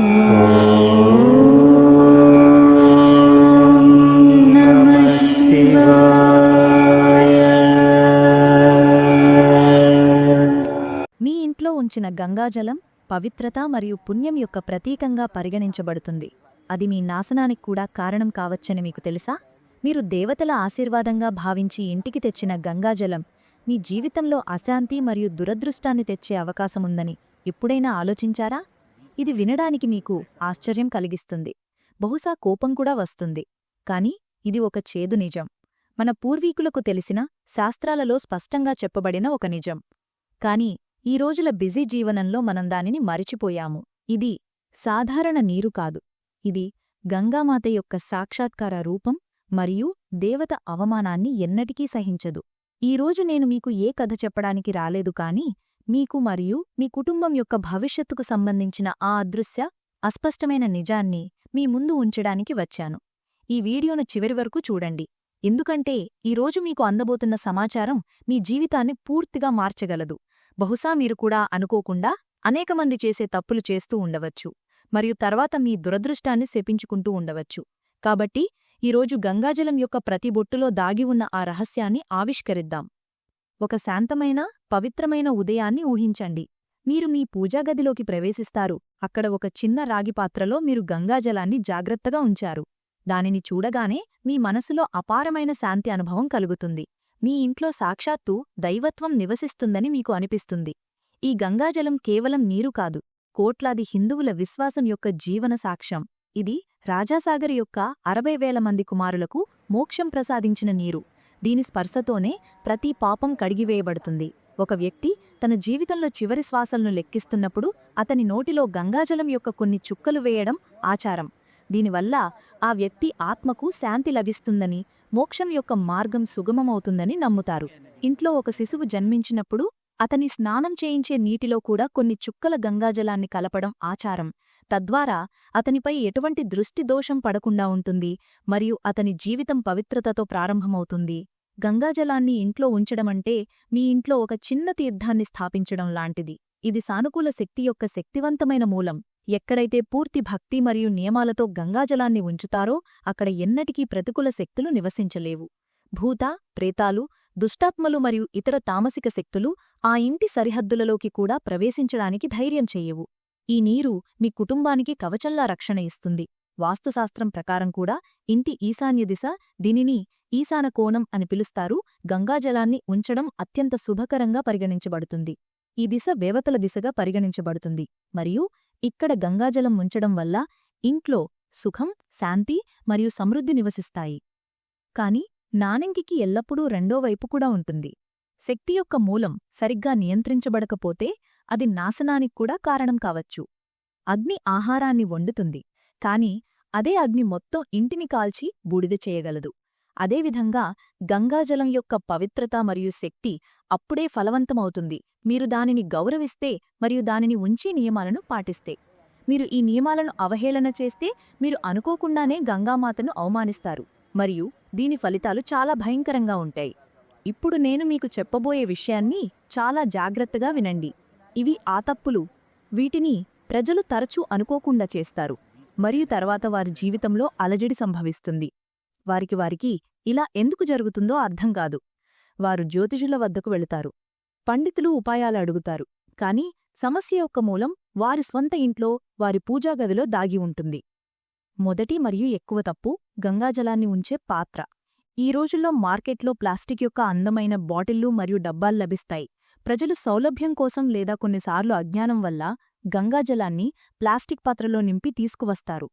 మీ ఇంట్లో ఉంచిన గంగాజలం పవిత్రత మరియు పుణ్యం యొక్క ప్రతీకంగా పరిగణించబడుతుంది. అది మీ నాశనానికి కూడా కారణం కావచ్చని మీకు తెలుసా? మీరు దేవతల ఆశీర్వాదంగా భావించి ఇంటికి తెచ్చిన గంగాజలం మీ జీవితంలో అశాంతి మరియు దురదృష్టాన్ని తెచ్చే అవకాశముందని ఎప్పుడైనా ఆలోచించారా? ఇది వినడానికి మీకు ఆశ్చర్యం కలిగిస్తుంది. బహుశా కోపం కూడా వస్తుంది. కాని ఇది ఒక చేదు నిజం. మన పూర్వీకులకు తెలిసిన శాస్త్రాలలో స్పష్టంగా చెప్పబడిన ఒక నిజం. కాని ఈ రోజుల బిజీ జీవనంలో మనం దానిని మరిచిపోయాము. ఇది సాధారణ నీరు కాదు. ఇది గంగామాత యొక్క సాక్షాత్కార రూపం మరియు దేవత అవమానాన్ని ఎన్నటికీ సహించదు. ఈరోజు నేను మీకు ఏ కథ చెప్పడానికి రాలేదు కాని మీకు మరియు మీ కుటుంబం యొక్క భవిష్యత్తుకు సంబంధించిన ఆ అదృశ్య అస్పష్టమైన నిజాన్ని మీ ముందు ఉంచడానికి వచ్చాను. ఈ వీడియోను చివరి వరకు చూడండి. ఎందుకంటే ఈరోజు మీకు అందబోతున్న సమాచారం మీ జీవితాన్ని పూర్తిగా మార్చగలదు. బహుశా మీరు కూడా అనుకోకుండా అనేకమంది చేసే తప్పులు చేస్తూ ఉండవచ్చు. మరియు తర్వాత మీ దురదృష్టాన్ని శపించుకుంటూ ఉండవచ్చు. కాబట్టి ఈరోజు గంగాజలం యొక్క ప్రతి బొట్టులో దాగి ఉన్న ఆ రహస్యాన్ని ఆవిష్కరిద్దాం. ఒక శాంతమైన పవిత్రమైన ఉదయాన్ని ఊహించండి. మీరు మీ పూజాగదిలోకి ప్రవేశిస్తారు. అక్కడ ఒక చిన్న రాగి పాత్రలో మీరు గంగాజలాన్ని జాగ్రత్తగా ఉంచారు. దానిని చూడగానే మీ మనసులో అపారమైన శాంతి అనుభవం కలుగుతుంది. మీ ఇంట్లో సాక్షాత్తు దైవత్వం నివసిస్తుందని మీకు అనిపిస్తుంది. ఈ గంగాజలం కేవలం నీరు కాదు కోట్లాది హిందువుల విశ్వాసం యొక్క జీవన సాక్ష్యం. ఇది రాజాసాగర్ యొక్క అరవై వేల మంది కుమారులకు మోక్షం ప్రసాదించిన నీరు. దీని స్పర్శతోనే ప్రతి పాపం కడిగివేయబడుతుంది. ఒక వ్యక్తి తన జీవితంలో చివరి శ్వాసలను లెక్కిస్తున్నప్పుడు అతని నోటిలో గంగాజలం యొక్క కొన్ని చుక్కలు వేయడం ఆచారం. దీనివల్ల ఆ వ్యక్తి ఆత్మకు శాంతి లభిస్తుందని మోక్షం యొక్క మార్గం సుగమమవుతుందని నమ్ముతారు. ఇంట్లో ఒక శిశువు జన్మించినప్పుడు అతని స్నానం చేయించే నీటిలో కూడా కొన్ని చుక్కల గంగాజలాన్ని కలపడం ఆచారం. తద్వారా అతనిపై ఎటువంటి దృష్టి దోషం పడకుండా ఉంటుంది మరియు అతని జీవితం పవిత్రతతో ప్రారంభమవుతుంది. గంగాజలాన్ని ఇంట్లో ఉంచడమంటే మీ ఇంట్లో ఒక చిన్న తీర్థాన్ని స్థాపించడం లాంటిది. ఇది సానుకూల శక్తి యొక్క శక్తివంతమైన మూలం. ఎక్కడైతే పూర్తి భక్తి మరియు నియమాలతో గంగాజలాన్ని ఉంచుతారో అక్కడ ఎన్నటికీ ప్రతికూల శక్తులు నివసించలేవు. భూత ప్రేతాలు దుష్టాత్మలు మరియు ఇతర తామసిక శక్తులు ఆ ఇంటి సరిహద్దులలోకి కూడా ప్రవేశించడానికి ధైర్యం చెయ్యవు ఈ నీరు మీ కుటుంబానికి కవచంలా రక్షణ ఇస్తుంది. వాస్తుశాస్త్రం ప్రకారం కూడా ఇంటి ఈశాన్య దిశ దీనిని ఈశాన కోణం అని పిలుస్తారు. గంగాజలాన్ని ఉంచడం అత్యంత శుభకరంగా పరిగణించబడుతుంది. ఈ దిశ దేవతల దిశగా పరిగణించబడుతుంది. మరియు ఇక్కడ గంగాజలం ఉంచడం వల్ల ఇంట్లో సుఖం శాంతి మరియు సమృద్ధి నివసిస్తాయి. కాని నాణెంకికి ఎల్లప్పుడూ రెండో వైపు కూడా ఉంటుంది. శక్తి యొక్క మూలం సరిగ్గా నియంత్రించబడకపోతే అది నాశనానికి కూడా కారణం కావచ్చు. అగ్ని ఆహారాన్ని వండుతుంది కాని అదే అగ్ని మొత్తం ఇంటిని కాల్చి బూడిద చేయగలదు. అదేవిధంగా గంగాజలం యొక్క పవిత్రత మరియు శక్తి అప్పుడే ఫలవంతమవుతుంది. మీరు దానిని గౌరవిస్తే మరియు దానిని ఉంచి నియమాలను పాటిస్తే. మీరు ఈ నియమాలను అవహేళన చేస్తే మీరు అనుకోకుండానే గంగామాతను అవమానిస్తారు మరియు దీని ఫలితాలు చాలా భయంకరంగా ఉంటాయి. ఇప్పుడు నేను మీకు చెప్పబోయే విషయాన్ని చాలా జాగ్రత్తగా వినండి. ఇవి ఆ తప్పులు. వీటిని ప్రజలు తరచూ అనుకోకుండా చేస్తారు. మరియు తర్వాత వారి జీవితంలో అలజడి సంభవిస్తుంది. వారికి వారికి ఇలా ఎందుకు జరుగుతుందో అర్థం కాదు. వారు జ్యోతిషుల వద్దకు వెళుతారు. పండితులు ఉపాయాలు అడుగుతారు. కాని సమస్య యొక్క మూలం వారి స్వంత ఇంట్లో వారి పూజాగదిలో దాగి ఉంటుంది. మొదటి మరియు ఎక్కువ తప్పు గంగాజలాన్ని ఉంచే పాత్ర. ఈ రోజుల్లో మార్కెట్లో ప్లాస్టిక్ యొక్క అందమైన బాటిళ్ళు మరియు డబ్బాలు లభిస్తాయి. ప్రజలు సౌలభ్యం కోసం లేదా కొన్నిసార్లు అజ్ఞానం వల్ల గంగాజలాన్ని ప్లాస్టిక్ పాత్రలో నింపి తీసుకువస్తారు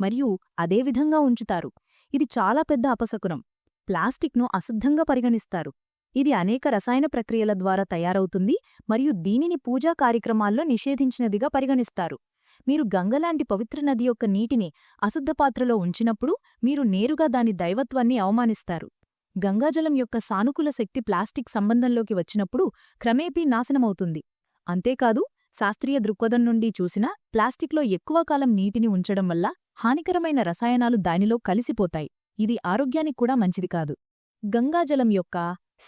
మరియు అదేవిధంగా ఉంచుతారు. ఇది చాలా పెద్ద అపశకునం. ప్లాస్టిక్ను అశుద్ధంగా పరిగణిస్తారు. ఇది అనేక రసాయన ప్రక్రియల ద్వారా తయారవుతుంది మరియు దీనిని పూజా కార్యక్రమాల్లో నిషేధించినదిగా పరిగణిస్తారు. మీరు గంగలాంటి పవిత్ర నది యొక్క నీటిని అశుద్ధ పాత్రలో ఉంచినప్పుడు మీరు నేరుగా దాని దైవత్వాన్ని అవమానిస్తారు. గంగాజలం యొక్క సానుకూల శక్తి ప్లాస్టిక్ సంబంధంలోకి వచ్చినప్పుడు క్రమేపీ నాశనమవుతుంది. అంతేకాదు శాస్త్రీయ దృక్పథం నుండి చూసినా ప్లాస్టిక్లో ఎక్కువ కాలం నీటిని ఉంచడం వల్ల హానికరమైన రసాయనాలు దానిలో కలిసిపోతాయి. ఇది ఆరోగ్యానికి కూడా మంచిది కాదు. గంగాజలం యొక్క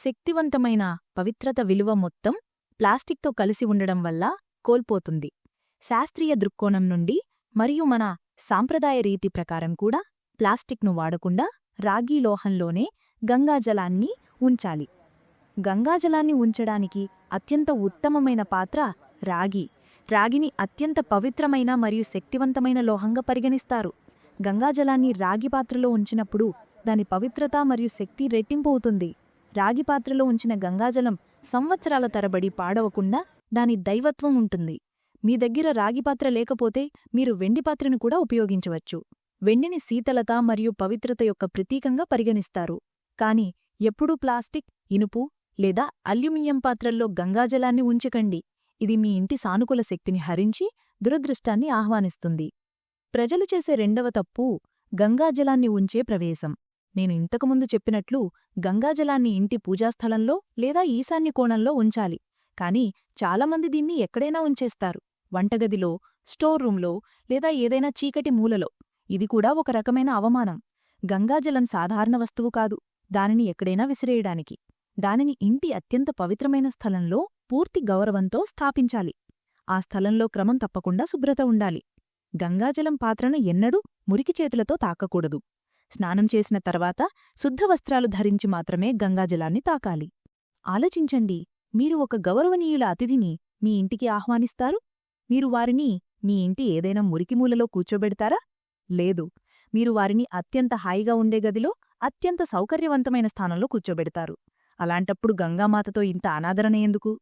శక్తివంతమైన పవిత్రత విలువ మొత్తం ప్లాస్టిక్తో కలిసి ఉండడం వల్ల కోల్పోతుంది. శాస్త్రీయ దృక్కోణం నుండి మరియు మన సాంప్రదాయ రీతి ప్రకారం కూడా ప్లాస్టిక్ను వాడకుండా రాగి లోహంలోనే గంగాజలాన్ని ఉంచాలి. గంగాజలాన్ని ఉంచడానికి అత్యంత ఉత్తమమైన పాత్ర రాగి. రాగిని అత్యంత పవిత్రమైన మరియు శక్తివంతమైన లోహంగా పరిగణిస్తారు. గంగాజలాన్ని రాగి పాత్రలో ఉంచినప్పుడు దాని పవిత్రత మరియు శక్తి రెట్టింపు అవుతుంది. రాగి పాత్రలో ఉంచిన గంగాజలం సంవత్సరాల తరబడి పాడవకుండా దాని దైవత్వం ఉంటుంది. మీ దగ్గర రాగి పాత్ర లేకపోతే మీరు వెండి పాత్రను కూడా ఉపయోగించవచ్చు. వెండిని శీతలత మరియు పవిత్రత యొక్క ప్రతీకంగా పరిగణిస్తారు. కాని ఎప్పుడూ ప్లాస్టిక్ ఇనుపు లేదా అల్యూమినియం పాత్రల్లో గంగాజలాన్ని ఉంచకండి. ఇది మీ ఇంటి సానుకూల శక్తిని హరించి దురదృష్టాన్ని ఆహ్వానిస్తుంది. ప్రజలు చేసే రెండవ తప్పు గంగాజలాన్ని ఉంచే ప్రవేశం. నేను ఇంతకుముందు చెప్పినట్లు గంగాజలాన్ని ఇంటి పూజాస్థలంలో లేదా ఈశాన్య కోణంలో ఉంచాలి. కాని చాలామంది దీన్ని ఎక్కడైనా ఉంచేస్తారు. వంటగదిలో స్టోర్ రూంలో లేదా ఏదైనా చీకటి మూలలో. ఇది కూడా ఒక రకమైన అవమానం. గంగాజలం సాధారణ వస్తువు కాదు. దానిని ఎక్కడైనా విసిరేయడానికి. దానిని ఇంటి అత్యంత పవిత్రమైన స్థలంలో పూర్తి గౌరవంతో స్థాపించాలి. ఆ స్థలంలో క్రమం తప్పకుండా శుభ్రత ఉండాలి. గంగాజలం పాత్రను ఎన్నడూ మురికి చేతులతో తాకకూడదు. స్నానం చేసిన తర్వాత శుద్ధ వస్త్రాలు ధరించి మాత్రమే గంగాజలాన్ని తాకాలి. ఆలోచించండి మీరు ఒక గౌరవనీయుల అతిథిని మీ ఇంటికి ఆహ్వానిస్తారు? మీరు వారిని మీ ఇంటి ఏదైనా మురికిమూలలో కూర్చోబెడతారా? లేదు. మీరు వారిని అత్యంత హాయిగా ఉండే గదిలో అత్యంత సౌకర్యవంతమైన స్థానంలో కూర్చోబెడతారు. అలాంటప్పుడు గంగామాతతో ఇంత అనాదరణ ఎందుకు?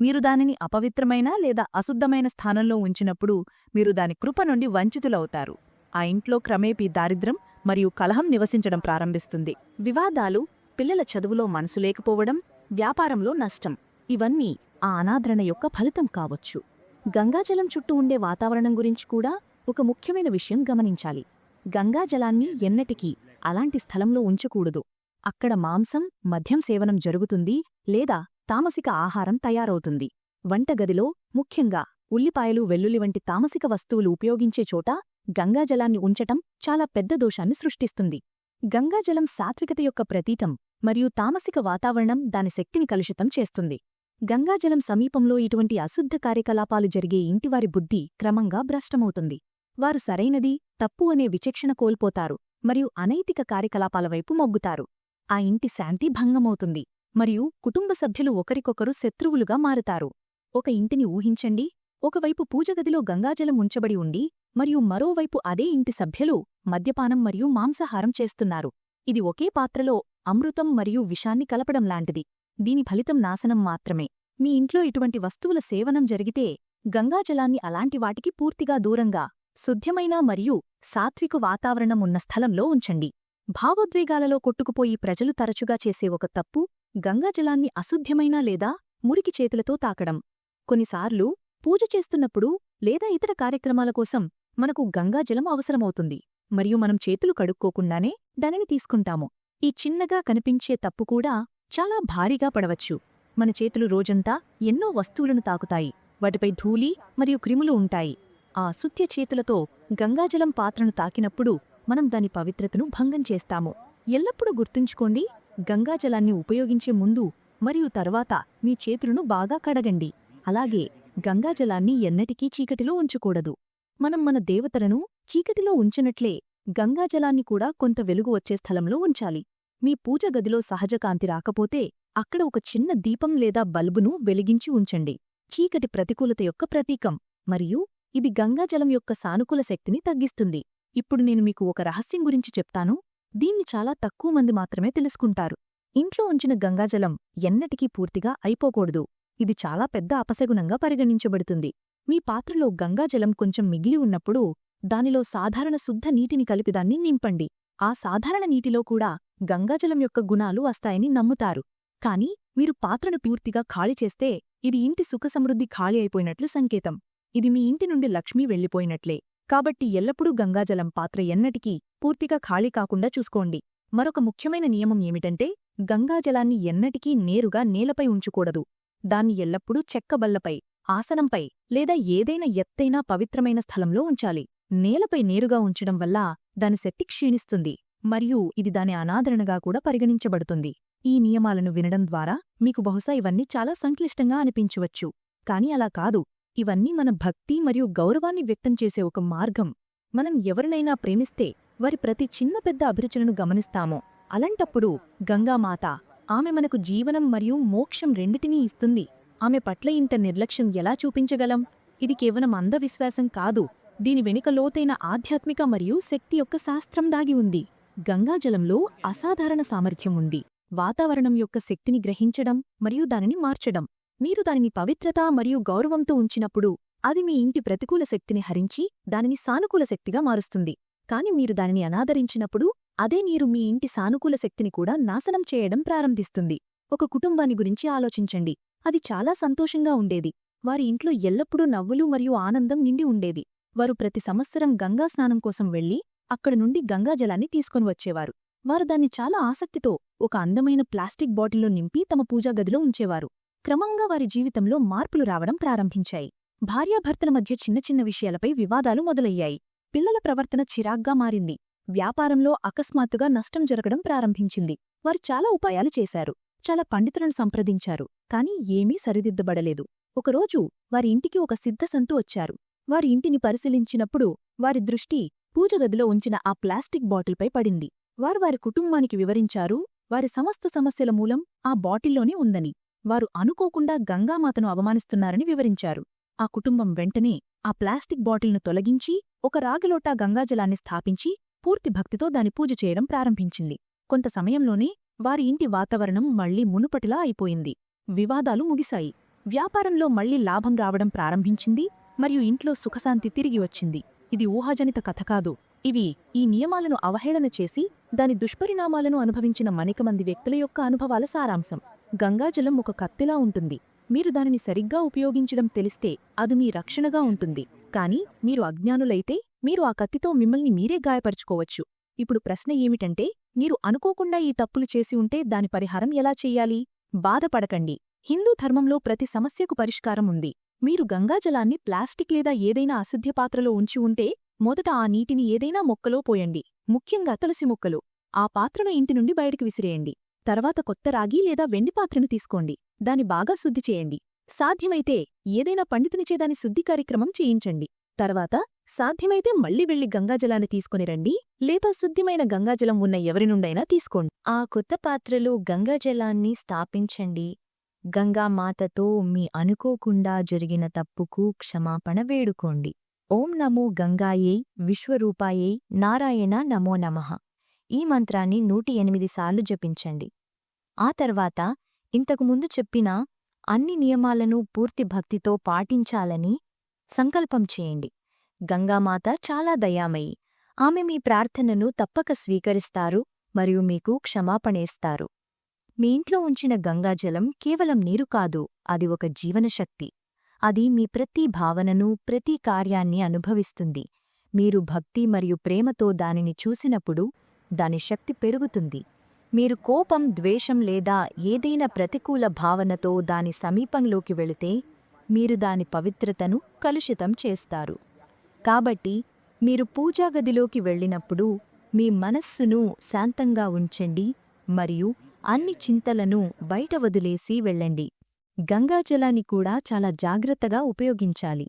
మీరు దానిని అపవిత్రమైన లేదా అశుద్ధమైన స్థానంలో ఉంచినప్పుడు మీరు దాని కృప నుండి వంచితులవుతారు. ఆ ఇంట్లో క్రమేపీ దారిద్రం మరియు కలహం నివసించడం ప్రారంభిస్తుంది. వివాదాలు పిల్లల చదువులో మనసు లేకపోవడం వ్యాపారంలో నష్టం ఇవన్నీ ఆ అనాదరణ యొక్క ఫలితం కావచ్చు. గంగాజలం చుట్టూ ఉండే వాతావరణం గురించి కూడా ఒక ముఖ్యమైన విషయం గమనించాలి. గంగాజలాన్ని ఎన్నటికీ అలాంటి స్థలంలో ఉంచకూడదు. అక్కడ మాంసం మద్యం సేవనం జరుగుతుంది లేదా తామసిక ఆహారం తయారవుతుంది. వంటగదిలో ముఖ్యంగా ఉల్లిపాయలు వెల్లుల్లి వంటి తామసిక వస్తువులు ఉపయోగించే చోట గంగాజలాన్ని ఉంచటం చాలా పెద్ద దోషాన్ని సృష్టిస్తుంది. గంగాజలం సాత్వికత యొక్క ప్రతీతం మరియు తామసిక వాతావరణం దాని శక్తిని కలుషితం చేస్తుంది. గంగాజలం సమీపంలో ఇటువంటి అశుద్ధ కార్యకలాపాలు జరిగే ఇంటివారి బుద్ధి క్రమంగా భ్రష్టమవుతుంది. వారు సరైనది తప్పు అనే విచక్షణ కోల్పోతారు. మరియు అనైతిక కార్యకలాపాల వైపు మొగ్గుతారు. ఆ ఇంటి శాంతి భంగమవుతుంది మరియు కుటుంబ సభ్యులు ఒకరికొకరు శత్రువులుగా మారుతారు. ఒక ఇంటిని ఊహించండి ఒకవైపు పూజగదిలో గంగాజలం ఉంచబడి ఉండి మరియు మరోవైపు అదే ఇంటి సభ్యులు మద్యపానం మరియు మాంసాహారం చేస్తున్నారు. ఇది ఒకే పాత్రలో అమృతం మరియు విషాన్ని కలపడం లాంటిది. దీని ఫలితం నాశనం మాత్రమే. మీ ఇంట్లో ఇటువంటి వస్తువుల సేవనం జరిగితే గంగాజలాన్ని అలాంటి వాటికి పూర్తిగా దూరంగా శుద్ధ్యమైన మరియు సాత్విక వాతావరణం ఉన్న స్థలంలో ఉంచండి. భావోద్వేగాలలో కొట్టుకుపోయి ప్రజలు తరచుగా చేసే ఒక తప్పు గంగాజలాన్ని అశుద్ధ్యమైన లేదా మురికి చేతులతో తాకడం. కొన్నిసార్లు పూజ చేస్తున్నప్పుడు లేదా ఇతర కార్యక్రమాల కోసం మనకు గంగాజలం అవసరమవుతుంది మరియు మనం చేతులు కడుక్కోకుండానే దానిని తీసుకుంటాము. ఈ చిన్నగా కనిపించే తప్పు కూడా చాలా భారీగా పడవచ్చు. మన చేతులు రోజంతా ఎన్నో వస్తువులను తాకుతాయి. వాటిపై ధూళి మరియు క్రిములు ఉంటాయి. ఆ అశుద్ధ్య చేతులతో గంగాజలం పాత్రను తాకినప్పుడు మనం దాని పవిత్రతను భంగం చేస్తాము. ఎల్లప్పుడూ గుర్తుంచుకోండి గంగాజలాన్ని ఉపయోగించే ముందు మరియు తర్వాత మీ చేతులను బాగా కడగండి. అలాగే గంగాజలాన్ని ఎన్నటికీ చీకటిలో ఉంచకూడదు. మనం మన దేవతలను చీకటిలో ఉంచినట్లే గంగాజలాన్ని కూడా కొంత వెలుగు వచ్చే స్థలంలో ఉంచాలి. మీ పూజ గదిలో సహజకాంతి రాకపోతే అక్కడ ఒక చిన్న దీపం లేదా బల్బును వెలిగించి ఉంచండి. చీకటి ప్రతికూలత యొక్క ప్రతీకం. మరియు ఇది గంగాజలం యొక్క సానుకూల శక్తిని తగ్గిస్తుంది. ఇప్పుడు నేను మీకు ఒక రహస్యం గురించి చెప్తాను. దీన్ని చాలా తక్కువ మంది మాత్రమే తెలుసుకుంటారు. ఇంట్లో ఉంచిన గంగాజలం ఎన్నటికీ పూర్తిగా అయిపోకూడదు. ఇది చాలా పెద్ద అపశగునంగా పరిగణించబడుతుంది. మీ పాత్రలో గంగాజలం కొంచెం మిగిలి ఉన్నప్పుడు దానిలో సాధారణ శుద్ధ నీటిని కలిపిదాన్ని నింపండి. ఆ సాధారణ నీటిలో కూడా గంగాజలం యొక్క గుణాలు వస్తాయని నమ్ముతారు. కాని మీరు పాత్రను పూర్తిగా ఖాళీ చేస్తే ఇది ఇంటి సుఖసమృద్ధి ఖాళీ అయిపోయినట్లు సంకేతం. ఇది మీ ఇంటి నుండి లక్ష్మీ వెళ్ళిపోయినట్లే. కాబట్టి ఎల్లప్పుడూ గంగాజలం పాత్ర ఎన్నటికీ పూర్తిగా ఖాళీ కాకుండా చూసుకోండి. మరొక ముఖ్యమైన నియమం ఏమిటంటే గంగాజలాన్ని ఎన్నటికీ నేరుగా నేలపై ఉంచుకూడదు. దాన్ని ఎల్లప్పుడూ చెక్కబల్లపై ఆసనంపై లేదా ఏదైనా ఎత్తైనా పవిత్రమైన స్థలంలో ఉంచాలి. నేలపై నేరుగా ఉంచడం వల్ల దాని శక్తి క్షీణిస్తుంది మరియు ఇది దాని అనాదరణగా కూడా పరిగణించబడుతుంది. ఈ నియమాలను వినడం ద్వారా మీకు బహుశా ఇవన్నీ చాలా సంక్లిష్టంగా అనిపించవచ్చు. కాని అలా కాదు. ఇవన్నీ మన భక్తి మరియు గౌరవాన్ని వ్యక్తం చేసే ఒక మార్గం. మనం ఎవరినైనా ప్రేమిస్తే వారి ప్రతి చిన్న పెద్ద అభిరుచులను గమనిస్తామో. అలాంటప్పుడు గంగామాత ఆమె మనకు జీవనం మరియు మోక్షం రెండిటినీ ఇస్తుంది. ఆమె పట్ల ఇంత నిర్లక్ష్యం ఎలా చూపించగలం? ఇది కేవలం అంధవిశ్వాసం కాదు. దీని వెనుక లోతైన ఆధ్యాత్మిక మరియు శక్తి యొక్క శాస్త్రం దాగి ఉంది. గంగాజలంలో అసాధారణ సామర్థ్యం ఉంది. వాతావరణం యొక్క శక్తిని గ్రహించడం మరియు దానిని మార్చడం. మీరు దానిని పవిత్రత మరియు గౌరవంతో ఉంచినప్పుడు అది మీ ఇంటి ప్రతికూల శక్తిని హరించి దానిని సానుకూల శక్తిగా మారుస్తుంది. కాని మీరు దానిని అనాదరించినప్పుడు అదే నీరు మీ ఇంటి సానుకూల శక్తిని కూడా నాశనం చేయడం ప్రారంభిస్తుంది. ఒక కుటుంబాన్ని గురించి ఆలోచించండి. అది చాలా సంతోషంగా ఉండేది. వారి ఇంట్లో ఎల్లప్పుడూ నవ్వులు మరియు ఆనందం నిండి ఉండేది. వారు ప్రతి సంవత్సరం గంగా స్నానం కోసం వెళ్ళి అక్కడి నుండి గంగాజలాన్ని తీసుకొని వచ్చేవారు. వారు దాన్ని చాలా ఆసక్తితో ఒక అందమైన ప్లాస్టిక్ బాటిల్లో నింపి తమ పూజాగదిలో ఉంచేవారు. క్రమంగా వారి జీవితంలో మార్పులు రావడం ప్రారంభించాయి. భార్యాభర్తల మధ్య చిన్న చిన్న విషయాలపై వివాదాలు మొదలయ్యాయి. పిల్లల ప్రవర్తన చిరాగ్గా మారింది. వ్యాపారంలో అకస్మాత్తుగా నష్టం జరగడం ప్రారంభించింది. వారు చాలా ఉపాయాలు చేశారు. చాలా పండితులను సంప్రదించారు. కాని ఏమీ సరిదిద్దబడలేదు. ఒకరోజు వారి ఇంటికి ఒక సిద్ధసంతు వచ్చారు. వారి ఇంటిని పరిశీలించినప్పుడు వారి దృష్టి పూజగదిలో ఉంచిన ఆ ప్లాస్టిక్ బాటిల్పై పడింది. వారు వారి కుటుంబానికి వివరించారు. వారి సమస్త సమస్యల మూలం ఆ బాటిల్లోనే ఉందని. వారు అనుకోకుండా గంగామాతను అవమానిస్తున్నారని వివరించారు. ఆ కుటుంబం వెంటనే ఆ ప్లాస్టిక్ బాటిల్ను తొలగించి ఒక రాగిలోటా గంగాజలాన్ని స్థాపించి పూర్తి భక్తితో దాని పూజ చేయడం ప్రారంభించింది. కొంత సమయంలోనే వారి ఇంటి వాతావరణం మళ్ళీ మునుపటిలా అయిపోయింది. వివాదాలు ముగిశాయి. వ్యాపారంలో మళ్ళీ లాభం రావడం ప్రారంభించింది మరియు ఇంట్లో సుఖశాంతి తిరిగి వచ్చింది. ఇది ఊహాజనిత కథ కాదు. ఇవి ఈ నియమాలను అవహేళన చేసి దాని దుష్పరిణామాలను అనుభవించిన మణికమంది వ్యక్తుల యొక్క అనుభవాల సారాంశం. గంగాజలం ఒక కత్తిలా ఉంటుంది. మీరు దానిని సరిగ్గా ఉపయోగించడం తెలిస్తే అది మీ రక్షణగా ఉంటుంది. కాని మీరు అజ్ఞానులైతే మీరు ఆ కత్తితో మిమ్మల్ని మీరే గాయపరుచుకోవచ్చు. ఇప్పుడు ప్రశ్న ఏమిటంటే మీరు అనుకోకుండా ఈ తప్పులు చేసి ఉంటే దాని పరిహారం ఎలా చెయ్యాలి బాధపడకండి. హిందూ ధర్మంలో ప్రతి సమస్యకు పరిష్కారం ఉంది. మీరు గంగాజలాన్ని ప్లాస్టిక్ లేదా ఏదైనా అశుద్ధ్య పాత్రలో ఉంచి ఉంటే మొదట ఆ నీటిని ఏదైనా మొక్కలో పోయండి. ముఖ్యంగా తులసి మొక్కలు. ఆ పాత్రను ఇంటి నుండి బయటికి విసిరేయండి. తర్వాత కొత్త రాగి లేదా వెండి పాత్రను తీసుకోండి. దాని బాగా శుద్ధి చేయండి. సాధ్యమైతే ఏదైనా పండితునిచే దాని శుద్ధి కార్యక్రమం చేయించండి. తర్వాత సాధ్యమైతే మళ్ళీ వెళ్ళి గంగాజలాన్ని తీసుకుని రండి. లేదా శుద్ధిమైన గంగాజలం ఉన్న ఎవరి నుండైనా తీసుకోండి. ఆ కొత్త పాత్రలో గంగాజలాన్ని స్థాపించండి. గంగామాతతో మీ అనుకోకుండా జరిగిన తప్పుకు క్షమాపణ వేడుకోండి. ఓం నమో గంగాయే విశ్వరూపాయే నారాయణ నమో నమః. ఈ మంత్రాన్ని నూటి ఎనిమిది సార్లు జపించండి. ఆ తర్వాత ఇంతకుముందు చెప్పిన అన్ని నియమాలను పూర్తి భక్తితో పాటించాలని సంకల్పం చేయండి. గంగామాత చాలా దయామయి. ఆమె మీ ప్రార్థనను తప్పక స్వీకరిస్తారు మరియు మీకు క్షమాపణేస్తారు. మీ ఇంట్లో ఉంచిన గంగాజలం కేవలం నీరు కాదు అది ఒక జీవనశక్తి. అది మీ ప్రతి భావనను ప్రతి కార్యాన్ని అనుభవిస్తుంది. మీరు భక్తి మరియు ప్రేమతో దానిని చూసినప్పుడు దాని శక్తి పెరుగుతుంది. మీరు కోపం ద్వేషం లేదా ఏదైనా ప్రతికూల భావనతో దాని సమీపంలోకి వెళితే మీరు దాని పవిత్రతను కలుషితం చేస్తారు. కాబట్టి మీరు పూజాగదిలోకి వెళ్ళినప్పుడు మీ మనస్సును శాంతంగా ఉంచండి మరియు అన్ని చింతలను బయట వదిలేసి వెళ్ళండి. గంగాజలాన్ని కూడా చాలా జాగ్రత్తగా ఉపయోగించాలి.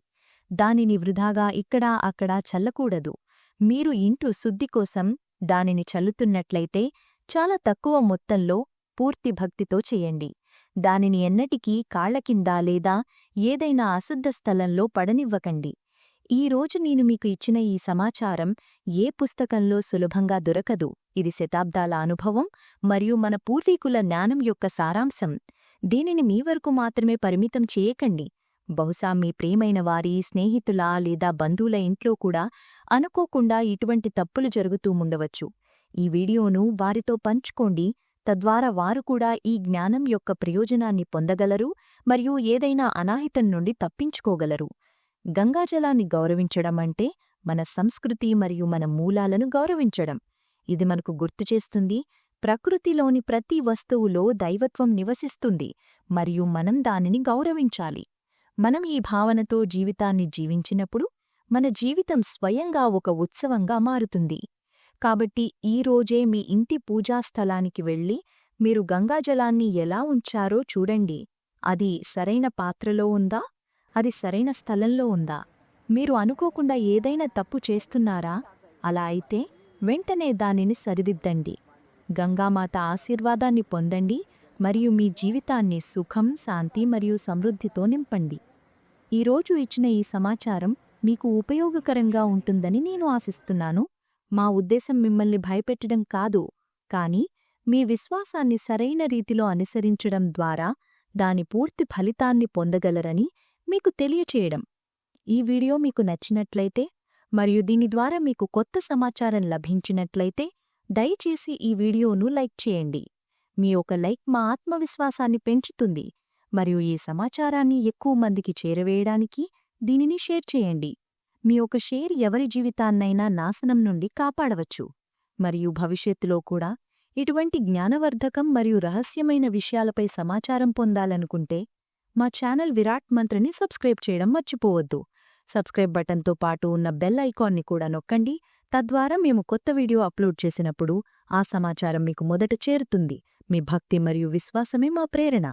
దానిని వృధాగా ఇక్కడా అక్కడా చల్లకూడదు. మీరు ఇంటు శుద్ధి కోసం దానిని చల్లుతున్నట్లయితే చాలా తక్కువ మొత్తంలో పూర్తి భక్తితో చెయ్యండి దానిని ఎన్నటికీ కాళ్ళ కింద లేదా ఏదైనా అశుద్ధ స్థలంలో పడనివ్వకండి. ఈ రోజు నేను మీకు ఇచ్చిన ఈ సమాచారం ఏ పుస్తకంలో సులభంగా దొరకదు. ఇది శతాబ్దాల అనుభవం మరియు మన పూర్వీకుల జ్ఞానం యొక్క సారాంశం. దీనిని మీ వరకు మాత్రమే పరిమితం చేయకండి. బహుశా మీ ప్రేమైన వారి స్నేహితుల లేదా బంధువుల ఇంట్లో కూడా అనుకోకుండా ఇటువంటి తప్పులు జరుగుతూ ఉండవచ్చు ఈ వీడియోను వారితో పంచుకోండి. తద్వారా వారు కూడా ఈ జ్ఞానం యొక్క ప్రయోజనాన్ని పొందగలరు మరియు ఏదైనా అనాహితం నుండి తప్పించుకోగలరు. గంగాజలాన్ని గౌరవించడం అంటే మన సంస్కృతి మరియు మన మూలాలను గౌరవించడం. ఇది మనకు గుర్తుచేస్తుంది ప్రకృతిలోని ప్రతి వస్తువులో దైవత్వం నివసిస్తుంది మరియు మనం దానిని గౌరవించాలి. మనం ఈ భావనతో జీవితాన్ని జీవించినప్పుడు మన జీవితం స్వయంగా ఒక ఉత్సవంగా మారుతుంది. కాబట్టి ఈ రోజే మీ ఇంటి పూజాస్థలానికి వెళ్ళి మీరు గంగాజలాన్ని ఎలా ఉంచారో చూడండి. అది సరైన పాత్రలో ఉందా? అది సరైన స్థలంలో ఉందా? మీరు అనుకోకుండా ఏదైనా తప్పు చేస్తున్నారా? అలా అయితే వెంటనే దానిని సరిదిద్దండి. గంగామాత ఆశీర్వాదాన్ని పొందండి. మరియు మీ జీవితాన్ని సుఖం శాంతి మరియు సమృద్ధితో నింపండి. ఈరోజు ఇచ్చిన ఈ సమాచారం మీకు ఉపయోగకరంగా ఉంటుందని నేను ఆశిస్తున్నాను. మా ఉద్దేశం మిమ్మల్ని భయపెట్టడం కాదు కానీ మీ విశ్వాసాన్ని సరైన రీతిలో అనుసరించడం ద్వారా దాని పూర్తి ఫలితాన్ని పొందగలరని మీకు తెలియచేయడం. ఈ వీడియో మీకు నచ్చినట్లయితే మరియు దీని ద్వారా మీకు కొత్త సమాచారం లభించినట్లయితే దయచేసి ఈ వీడియోను లైక్ చేయండి. మీ ఒక లైక్ మా ఆత్మవిశ్వాసాన్ని పెంచుతుంది. మరియు ఈ సమాచారాన్ని ఎక్కువ మందికి చేరవేయడానికి దీనిని షేర్ చేయండి. మీ ఒక షేర్ ఎవరి జీవితాన్నైనా నాశనం నుండి కాపాడవచ్చు. మరియు భవిష్యత్తులో కూడా ఇటువంటి జ్ఞానవర్ధకం మరియు రహస్యమైన విషయాలపై సమాచారం పొందాలనుకుంటే మా ఛానల్ విరాట్ మంత్రని సబ్స్క్రైబ్ చేయడం మర్చిపోవద్దు. సబ్స్క్రైబ్ బటన్తో పాటు ఉన్న బెల్ ఐకాన్ని కూడా నొక్కండి. తద్వారా మేము కొత్త వీడియో అప్లోడ్ చేసినప్పుడు ఆ సమాచారం మీకు మొదట చేరుతుంది. మీ భక్తి మరియు విశ్వాసమే మా ప్రేరణ.